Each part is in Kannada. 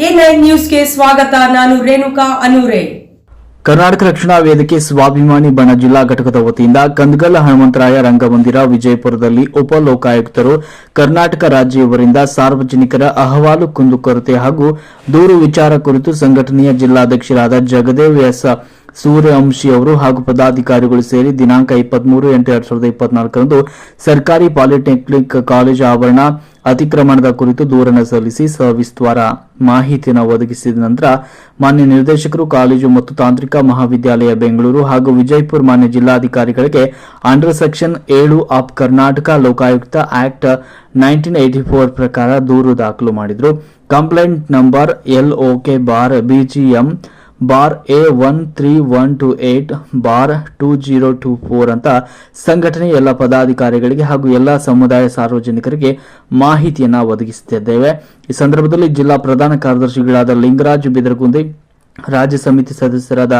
ನ್ಯೂಸ್ಗೆ ಸ್ವಾಗತ, ನಾನು ರೇಣುಕಾ ಅನೂರೆ. ಕರ್ನಾಟಕ ರಕ್ಷಣಾ ವೇದಿಕೆ ಸ್ವಾಭಿಮಾನಿ ಬಣ ಜಿಲ್ಲಾ ಘಟಕದ ವತಿಯಿಂದ ಕಂದಗಲ್ ಹನುಮಂತರಾಯ ರಂಗಮಂದಿರ ವಿಜಯಪುರದಲ್ಲಿ ಉಪ ಲೋಕಾಯುಕ್ತರು ಕರ್ನಾಟಕ ರಾಜ್ಯವರಿಂದ ಸಾರ್ವಜನಿಕರ ಅಹವಾಲು ಕುಂದುಕೊರತೆ ಹಾಗೂ ದೂರು ವಿಚಾರ ಕುರಿತು ಸಂಘಟನೆಯ ಜಿಲ್ಲಾಧ್ಯಕ್ಷರಾದ ಜಗದೇವ್ ಎಸ್ ಸೂರ್ಯವಂಶಿ ಅವರು ಹಾಗೂ ಪದಾಧಿಕಾರಿಗಳು ಸೇರಿ ದಿನಾಂಕ ಇಪ್ಪತ್ಮೂರು ಎಂಟು ಎರಡ್ ಸಾವಿರದ ಇಪ್ಪತ್ನಾಲ್ಕರಂದು ಸರ್ಕಾರಿ ಪಾಲಿಟೆಕ್ನಿಕ್ ಕಾಲೇಜು ಆವರಣ ಅತಿಕ್ರಮಣದ ಕುರಿತು ದೂರನ್ನು ಸಲ್ಲಿಸಿ ಸವಿಸ್ತಾರ ಮಾಹಿತಿಯನ್ನು ಒದಗಿಸಿದ ನಂತರ ಮಾನ್ಯ ನಿರ್ದೇಶಕರು ಕಾಲೇಜು ಮತ್ತು ತಾಂತ್ರಿಕ ಮಹಾವಿದ್ಯಾಲಯ ಬೆಂಗಳೂರು ಹಾಗೂ ವಿಜಯಪುರ ಮಾನ್ಯ ಜಿಲ್ಲಾಧಿಕಾರಿಗಳಿಗೆ ಅಂಡರ್ ಸೆಕ್ಷನ್ ಏಳು of Karnataka Lokayukta act nineteen eighty four ಪ್ರಕಾರ ದೂರು ದಾಖಲು ಮಾಡಿದರು. Complaint number L OK bar BGM bar A one three one two eight, bar two zero two four ಅಂತ ಸಂಘಟನೆ ಎಲ್ಲ ಪದಾಧಿಕಾರಿಗಳಿಗೆ ಹಾಗೂ ಎಲ್ಲ ಸಮುದಾಯ ಸಾರ್ವಜನಿಕರಿಗೆ ಮಾಹಿತಿಯನ್ನು ಒದಗಿಸುತ್ತಿದ್ದೇವೆ. ಈ ಸಂದರ್ಭದಲ್ಲಿ ಜಿಲ್ಲಾ ಪ್ರಧಾನ ಕಾರ್ಯದರ್ಶಿಗಳಾದ ಲಿಂಗರಾಜ್ ಬಿದರಗುಂದಿ, ರಾಜ್ಯ ಸಮಿತಿ ಸದಸ್ಯರಾದ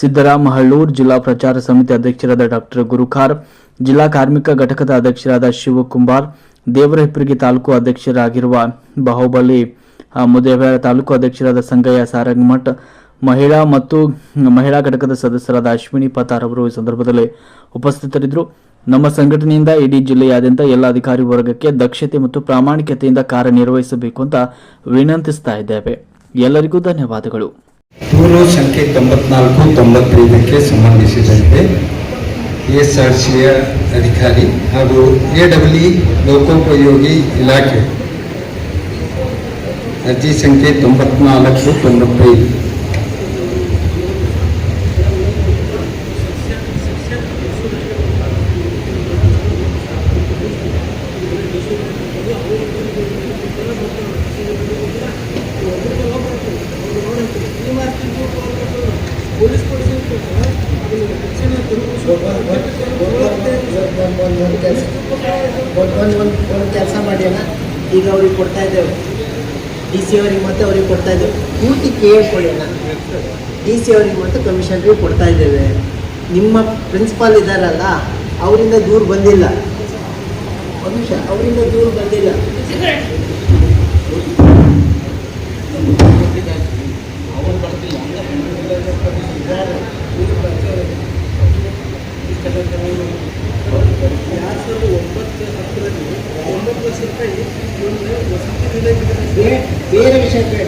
ಸಿದ್ದರಾಮ ಹಳ್ಳೂರ್ ಜಿಲ್ಲಾ ಪ್ರಚಾರ ಸಮಿತಿ ಅಧ್ಯಕ್ಷರಾದ ಡಾಕ್ಟರ್ ಗುರುಖಾರ್, ಜಿಲ್ಲಾ ಕಾರ್ಮಿಕ ಘಟಕದ ಅಧ್ಯಕ್ಷರಾದ ಶಿವಕುಮಾರ್ ದೇವರಹಿಪ್ಪರಿಗೆ ತಾಲೂಕು ಅಧ್ಯಕ್ಷರಾಗಿರುವ ಬಾಹುಬಲಿ ಮುದೇಬೇರ ತಾಲೂಕು ಅಧ್ಯಕ್ಷರಾದ ಸಂಗಯ್ಯ ಸಾರಂಗಮಠ್ ಮಹಿಳಾ ಮತ್ತು ಮಹಿಳಾ ಘಟಕದ ಸದಸ್ಯರಾದ ಅಶ್ವಿನಿ ಪತಾರ್ ಅವರು ಈ ಸಂದರ್ಭದಲ್ಲಿ ಉಪಸ್ಥಿತರಿದ್ದರು. ನಮ್ಮ ಸಂಘಟನೆಯಿಂದ ಇಡೀ ಜಿಲ್ಲೆಯಾದ್ಯಂತ ಎಲ್ಲ ಅಧಿಕಾರಿ ವರ್ಗಕ್ಕೆ ದಕ್ಷತೆ ಮತ್ತು ಪ್ರಾಮಾಣಿಕತೆಯಿಂದ ಕಾರ್ಯನಿರ್ವಹಿಸಬೇಕು ಅಂತ ವಿನಂತಿಸ್ತಾ ಇದ್ದೇವೆ. ಎಲ್ಲರಿಗೂ ಧನ್ಯವಾದಗಳು. ದೂರು ಸಂಖ್ಯೆ ತೊಂಬತ್ನಾಲ್ಕು, ತೊಂಬತ್ತೈದಕ್ಕೆ ಸಂಬಂಧಿಸಿದಂತೆ ಎಸ್ ಆರ್ ಸಿಯ ಅಧಿಕಾರಿ ಹಾಗೂ ಎ ಡಬ್ಲ್ಯೂ ಲೋಕೋಪಯೋಗಿ ಇಲಾಖೆ. ಅರ್ಜಿ ಸಂಖ್ಯೆ ತೊಂಬತ್ನಾಲ್ಕು, ತೊಂಬತ್ತೈದು. ಕೆಲಸ ಒಂದು ಕೆಲಸ ಮಾಡ್ಯಾನ ಈಗ ಅವ್ರಿಗೆ ಕೊಡ್ತಾ ಇದ್ದೇವೆ ಡಿ ಸಿ ಅವ್ರಿಗೆ ಮತ್ತೆ ಅವ್ರಿಗೆ ಕೊಡ್ತಾ ಇದ್ದೇವೆ. ಪೂರ್ತಿ ಕೇಳ್ಕೊಳ್ಳೋಣ ಡಿ ಸಿ ಅವ್ರಿಗೆ ಮತ್ತು ಕಮಿಷನರಿಗೆ ಕೊಡ್ತಾ ಇದ್ದೇವೆ. ನಿಮ್ಮ ಪ್ರಿನ್ಸಿಪಾಲ್ ಇದ್ದಾರಲ್ಲ ಅವರಿಂದ ದೂರ ಬಂದಿಲ್ಲ. ಒಂದು ನಿಮಿಷ ಅವರಿಂದ ದೂರ ಬಂದಿಲ್ಲ ಬೇ- ಬೇರೆ ವಿಷಯ ಬೇಡ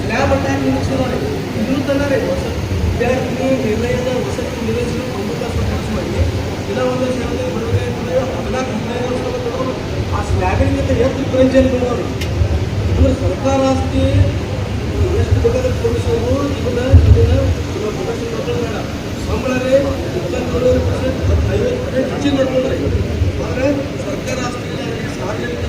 ಸ್ಲ್ಯಾಬ್ ಅಟ್ಯಾಕ್ ನಿಲ್ಲಿಸಿದ್ದಾರೆ ವಿರುದ್ಧನೇ ವಿದ್ಯಾರ್ಥಿ ನಿರ್ಣಯದ ವಸತಿ ನಿರ್ವಹಿಸಲು ಪ್ರಮುಖ ಖರ್ಚು ಮಾಡಿ ಇಲ್ಲ ಒಂದು ಶಾಲೆ ಬಿಡುಗಡೆ ಹದಿನಾಲ್ಕು ಹದಿನೈದು ವರ್ಷ ತಗೊಂಡು ಆ ಸ್ಲ್ಯಾಬಿನಿಂದ ಎಷ್ಟು ಪ್ರಯೋಜನ ಬೀಳೋರು ಅಂದ್ರೆ ಸರ್ಕಾರ ಆಸ್ತಿ ಎಷ್ಟು ಬೇಕಾದ್ರೆ ಕೊಡಿಸೋದು ಇದನ್ನ ಇದನ್ನ ಇದನ್ನ ಪ್ರೊಟೆಕ್ಷನ್ ಮಾಡ್ಕೊಂಡು ಬೇಡ. ಸಂಬಳರೇ ಇಪ್ಪತ್ತೇಳು ಪರ್ಸೆಂಟ್ ಐವತ್ತು ಪರ್ಸೆಂಟ್ ಹೆಚ್ಚಿಗೆ ನೋಡ್ಕೊಂಡ್ರೆ. ಆದರೆ ಸರ್ಕಾರ ಆಸ್ತಿ ಸಾರ್ವಜನಿಕರಿಗೆ